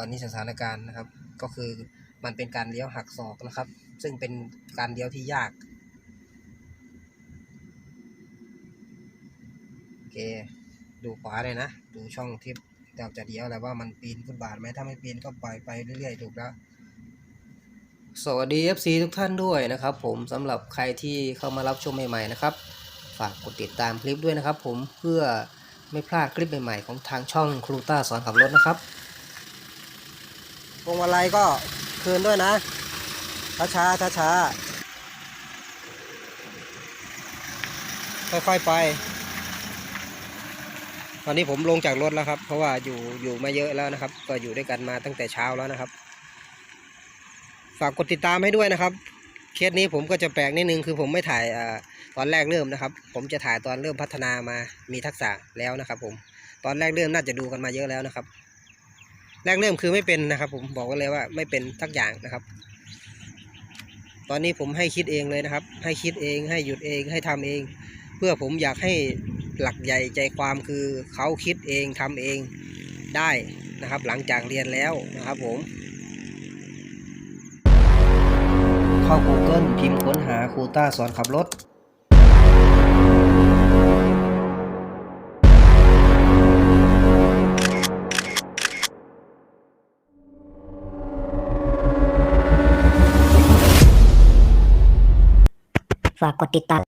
อนนี้สถานการณ์นะครับ ก็คือมันเป็นการเลี้ยวหักศอกนะครับ ซึ่งเป็นการเลี้ยวที่ยากโอเคดูขวาเลยนะ ดูช่องที่เราจะเลี้ยวแล้วว่ามันปีนฟุตบาทไหมถ้าไม่ปีนก็ปล่อยไปเรื่อยๆถูกแล้วสวัสดี FC ทุกท่านด้วยนะครับ ผมสำหรับใครที่เข้ามารับชมใหม่ๆนะครับ ฝากกดติดตามคลิปด้วยนะครับ ผมเพื่อไม่พลาดคลิปใหม่ๆของทางช่องครูต้าสอนขับรถนะครับ วงมาลัยก็คืนด้วยนะ ช้าช้าช้าช้าค่อยๆไป ตอนนี้ผมลงจากรถแล้วครับ เพราะว่าอยู่อยู่มาเยอะแล้วนะครับ ก็อยู่ด้วยกันมาตั้งแต่เช้าแล้วนะครับ ฝากกดติดตามให้ด้วยนะครับ เคสนี้ผมก็จะแปลกนิดนึงคือผมไม่ถ่ายอตอนแรกเริ่มนะครับ ผมจะถ่ายตอนเริ่มพัฒนามามีทักษะแล้วนะครับ ผม ตอนแรกเริ่มน่าจะดูกันมาเยอะแล้วนะครับ แรกเริ่มคือไม่เป็นนะครับ ผมบอกไว้เลยว่าไม่เป็นทักอย่างนะครับ ตอนนี้ผมให้คิดเองเลยนะครับ ให้คิดเอง ให้หยุดเองให้ทำเอง เพื่อผมอยากให้หลักใหญ่ใจความคือเขาคิดเองทำเองได้นะครับ หลังจากเรียนแล้วนะครับผม เข้า Google พิมพ์ค้นหาครูต้าสอนขับรถ ฝากกดติดตาม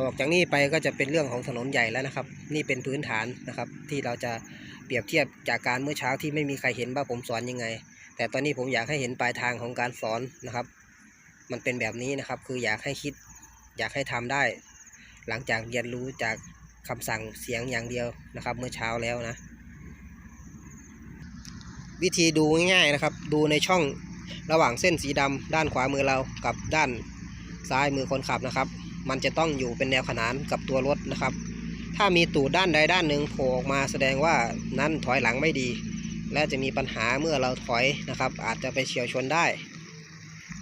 ออกจากนี้ไปก็จะเป็นเรื่องของถนนใหญ่แล้วนะครับ นี่เป็นพื้นฐานนะครับ ที่เราจะเปรียบเทียบจากการเมื่อเช้าที่ไม่มีใครเห็นว่าผมสอนยังไง แต่ตอนนี้ผมอยากให้เห็นปลายทางของการสอนนะครับ มันเป็นแบบนี้นะครับ คืออยากให้คิด อยากให้ทำได้ หลังจากเรียนรู้จากคำสั่งเสียงอย่างเดียวนะครับ เมื่อเช้าแล้วนะ วิธีดูง่ายๆนะครับ ดูในช่องระหว่างเส้นสีดำด้านขวามือเรากับด้าน ซ้ายมือคนขับนะครับ มันจะต้องอยู่เป็นแนวขนานกับตัวรถนะครับ ถ้ามีตูดด้านใดด้านหนึ่งโผล่ออกมาแสดงว่านั้นถอยหลังไม่ดี และจะมีปัญหาเมื่อเราถอยนะครับ อาจจะไปเฉียวชนได้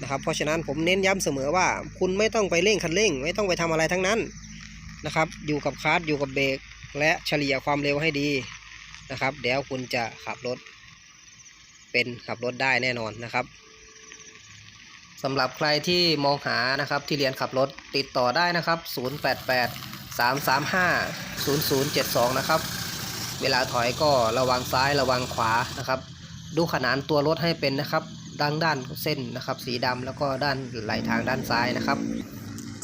นะครับ เพราะฉะนั้นผมเน้นย้ำเสมอว่า คุณไม่ต้องไปเร่งคันเร่ง ไม่ต้องไปทำอะไรทั้งนั้นนะครับ อยู่กับคลัสอยู่กับเบรกและเฉลี่ยความเร็วให้ดีนะครับเดี๋ยวคุณจะขับรถเป็นขับรถได้แน่นอนนะครับ สำหรับใครที่มองหานะครับที่เรียนขับรถติดต่อได้นะครับ 088 335 0072 นะครับ เวลาถอยก็ระวังซ้ายระวังขวานะครับ ดูขนานตัวรถให้เป็นนะครับด้านด้านเส้นนะครับ สีดำแล้วก็ด้านไหลทางด้านซ้ายนะครับ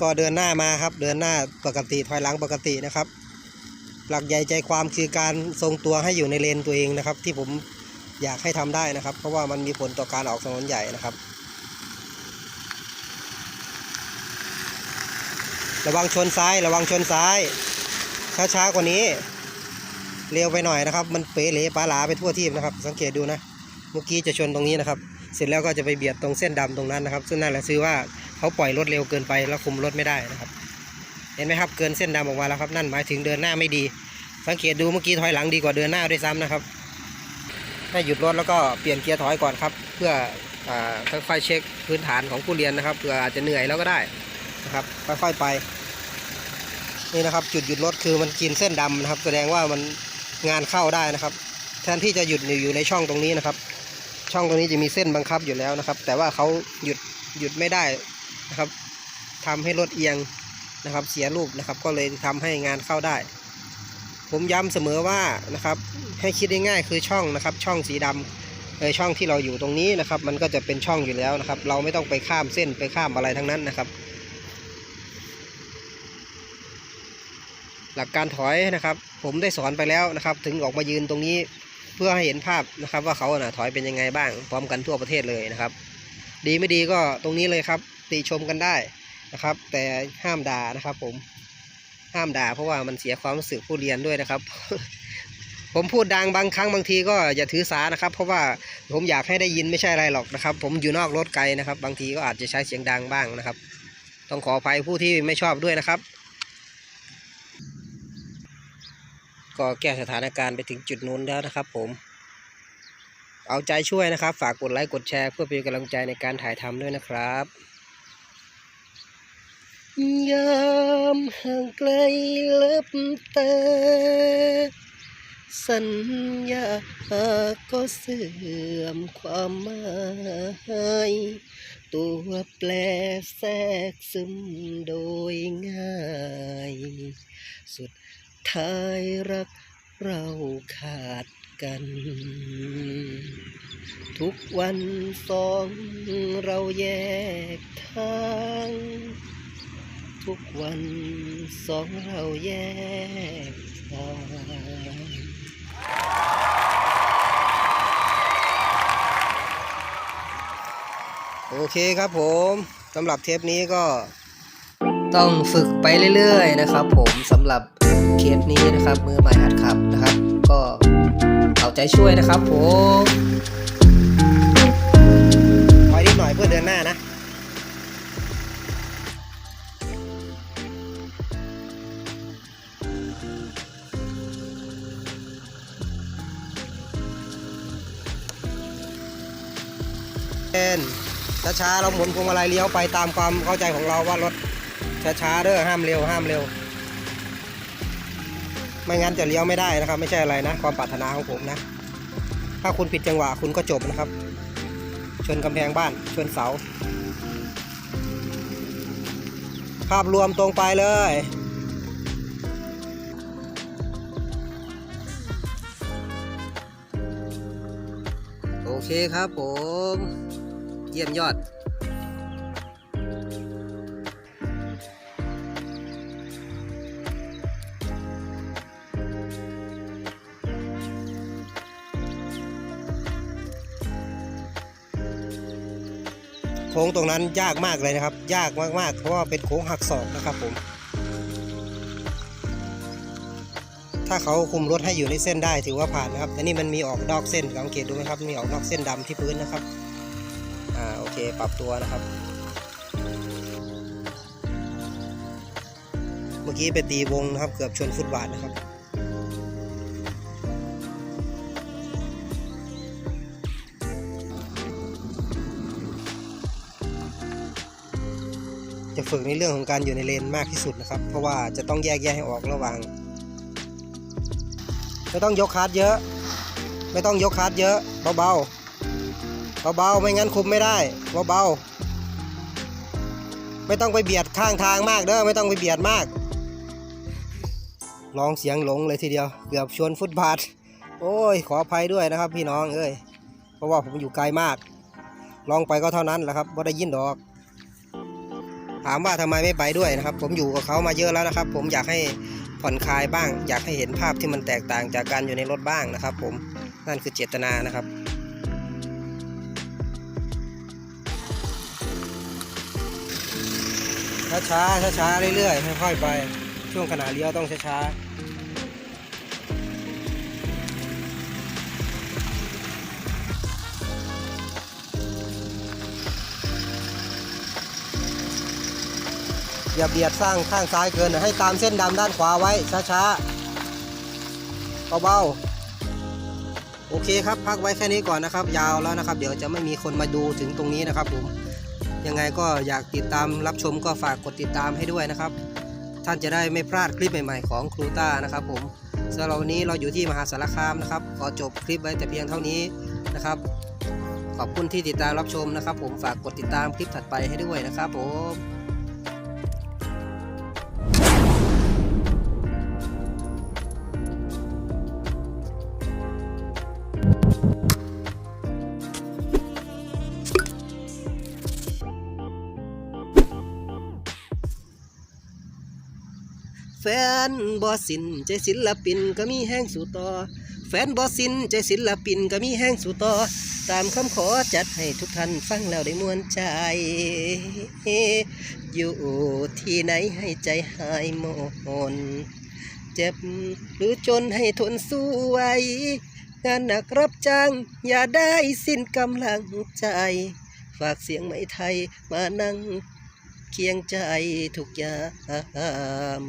ก็เดินหน้ามาครับ เดินหน้าปกติถอยหลังปกตินะครับ หลักใหญ่ใจความคือการทรงตัวให้อยู่ในเลนตัวเองนะครับ ที่ผมอยากให้ทำได้นะครับ เพราะว่ามันมีผลต่อการออกถนนใหญ่นะครับ ระวังชนซ้าย ระวังชนซ้าย ช้าๆกว่านี้ เร็วไปหน่อยนะครับ มันเป๋เหลปลาหลาไปทั่วทีมนะครับ สังเกตดูนะ เมื่อกี้จะชนตรงนี้นะครับ เสร็จแล้วก็จะไปเบียดตรงเส้นดำตรงนั้นนะครับ ซึ่งนั่นแหละซื้อว่าเขาปล่อยรถเร็วเกินไปแล้วคุมรถไม่ได้นะครับ เห็นไหมครับเกินเส้นดำออกมาแล้วครับ นั่นหมายถึงเดินหน้าไม่ดี สังเกตดูเมื่อกี้ถอยหลังดีกว่าเดินหน้าด้วยซ้ำนะครับให้หยุดรถแล้วก็เปลี่ยนเกียร์ถอยก่อนครับ เพื่อค่อยๆเช็คพื้นฐานของผู้เรียนนะครับเผื่ออาจจะเหนื่อยแล้วก็ได้ นะครับค่อยๆไป นี่นะครับ จุดหยุดรถคือมันกินเส้นดำนะครับ แสดงว่ามันงานเข้าได้นะครับ แทนที่จะหยุดอยู่ในช่องตรงนี้นะครับ ช่องตรงนี้จะมีเส้นบังคับอยู่แล้วนะครับ แต่ว่าเขาหยุดหยุดไม่ได้นะครับทำให้รถเอียงนะครับ เสียรูปนะครับ ก็เลยทำให้งานเข้าได้ ผมย้ำเสมอว่านะครับ ให้คิดง่ายๆคือช่องนะครับ ช่องสีดำเออช่องที่เราอยู่ตรงนี้นะครับ มันก็จะเป็นช่องอยู่แล้วนะครับ เราไม่ต้องไปข้ามเส้นไปข้ามอะไรทั้งนั้นนะครับ หลักการถอยนะครับ ผมได้สอนไปแล้วนะครับ ถึงออกมายืนตรงนี้เพื่อให้เห็นภาพนะครับ ว่าเขาน่ะถอยเป็นยังไงบ้างพร้อมกันทั่วประเทศเลยนะครับ ดีไม่ดีก็ตรงนี้เลยครับติชมกันได้นะครับ แต่ห้ามด่านะครับ ผมห้ามด่า เพราะว่ามันเสียความรู้สึกผู้เรียนด้วยนะครับ ผมพูดดังบางครั้งบางทีก็อย่าถือสานะครับ เพราะว่าผมอยากให้ได้ยินไม่ใช่อะไรหรอกนะครับ ผมอยู่นอกรถไกลนะครับ บางทีก็อาจจะใช้เสียงดังบ้างนะครับ ต้องขออภัยผู้ที่ไม่ชอบด้วยนะครับ ก็แก้สถานการณ์ไปถึงจุดนู้นแล้วนะครับ ผม เอาใจช่วยนะครับ ฝากกดไลค์กดแชร์เพื่อเป็นกำลังใจในการถ่ายทำด้วยนะครับยามห่างไกลเล็บตาสัญญาก็เสื่อมความหมายตัวแปรแทรกซึมโดยง่าย สุด ท้ายรักเราขาดกัน ทุกวันสองเราแยกทาง ทุกวันสองเราแยกทางโอเคครับผมสำหรับเทปนี้ก็ต้องฝึกไปเรื่อยๆนะครับผมสำหรับ เคสนี้นะครับ มือใหม่หัดขับนะครับ ก็เอาใจช่วยนะครับผมคอยนิดหน่อยเพื่อเดินหน้านะเอ็นช้าๆเราหมุนพวงมาลัยเลี้ยวไปตามความเข้าใจของเราว่ารถช้าๆเด้อห้ามเร็วห้ามเร็ว ไม่งั้นจะเลี้ยวไม่ได้นะครับ ไม่ใช่อะไรนะ ความปรารถนาของผมนะ ถ้าคุณผิดจังหวะคุณก็จบนะครับ ชนกำแพงบ้าน ชนเสา ภาพรวมตรงไปเลยโอเคครับผม เยี่ยมยอด โค้งตรงนั้นยากมากเลยนะครับ ยากมากๆ เพราะว่าเป็นโค้งหักศอกนะครับผม ถ้าเขาคุมรถให้อยู่ในเส้นได้ถือว่าผ่านนะครับแต่นี่มันมีออกนอกเส้นสังเกตดูไหมครับมีออกนอกเส้นดำที่พื้นนะครับอ่าโอเคปรับตัวนะครับ เมื่อกี้ไปตีวงนะครับเกือบชนฟุตบาทนะครับ ฝึกในเรื่องของการอยู่ในเลนมากที่สุดนะครับ เพราะว่าจะต้องแยกแยะให้ออกระหว่างไม่ต้องยกคาร์ดเยอะ ไม่ต้องยกคาร์ดเยอะเบาๆเบาๆไม่งั้นคุมไม่ได้เบาๆไม่ต้องไปเบียดข้างทางมากเด้อไม่ต้องไปเบียดมากลองเสียงหลงเลยทีเดียวเกือบชนฟุตบาท โอ้ยขออภัยด้วยนะครับ พี่น้องเอ้ยเพราะว่าผมอยู่ไกลมาก ลองไปก็เท่านั้นแหละครับว่าได้ยินดอก ถามว่าทำไมไม่ไปด้วยนะครับ ผมอยู่กับเขามาเยอะแล้วนะครับ ผมอยากให้ผ่อนคลายบ้าง อยากให้เห็นภาพที่มันแตกต่างจากการอยู่ในรถบ้างนะครับ ผมนั่นคือเจตนานะครับช้าช้าช้าๆเรื่อยๆค่อยๆไป ช่วงขณะเลี้ยวต้องช้าช้า อย่าเบียดสร้างข้างซ้ายเกินให้ตามเส้นดำด้านขวาไว้ช้าช้าๆเบาๆโอเคครับพักไว้แค่นี้ก่อนนะครับ ยาวแล้วนะครับ เดี๋ยวจะไม่มีคนมาดูถึงตรงนี้นะครับผมยังไงก็อยากติดตามรับชมก็ฝากกดติดตามให้ด้วยนะครับ ท่านจะได้ไม่พลาดคลิปใหม่ๆของครูต้านะครับผมสำหรับวันนี้เราอยู่ที่มหาสารคามนะครับขอจบคลิปไว้แต่เพียงเท่านี้นะครับ ขอบคุณที่ติดตามรับชมนะครับ ผมฝากกดติดตามคลิปถัดไปให้ด้วยนะครับผม แฟนบอสินใจศิลปินก็มีแห้งสู่ต่อ แฟนบอสินใจศิลปินก็มีแห้งสู่ต่อ ตามคำขอจัดให้ทุกท่านฟังแล้วได้มวนใจ อยู่ที่ไหนให้ใจหายหมนเจ็บหรือจนให้ทนสู้ไว้ งานหนักรับจ้างอย่าได้สิ้นกำลังใจ ฝากเสียงไหมไทยมานั่งเคียงใจทุกยาม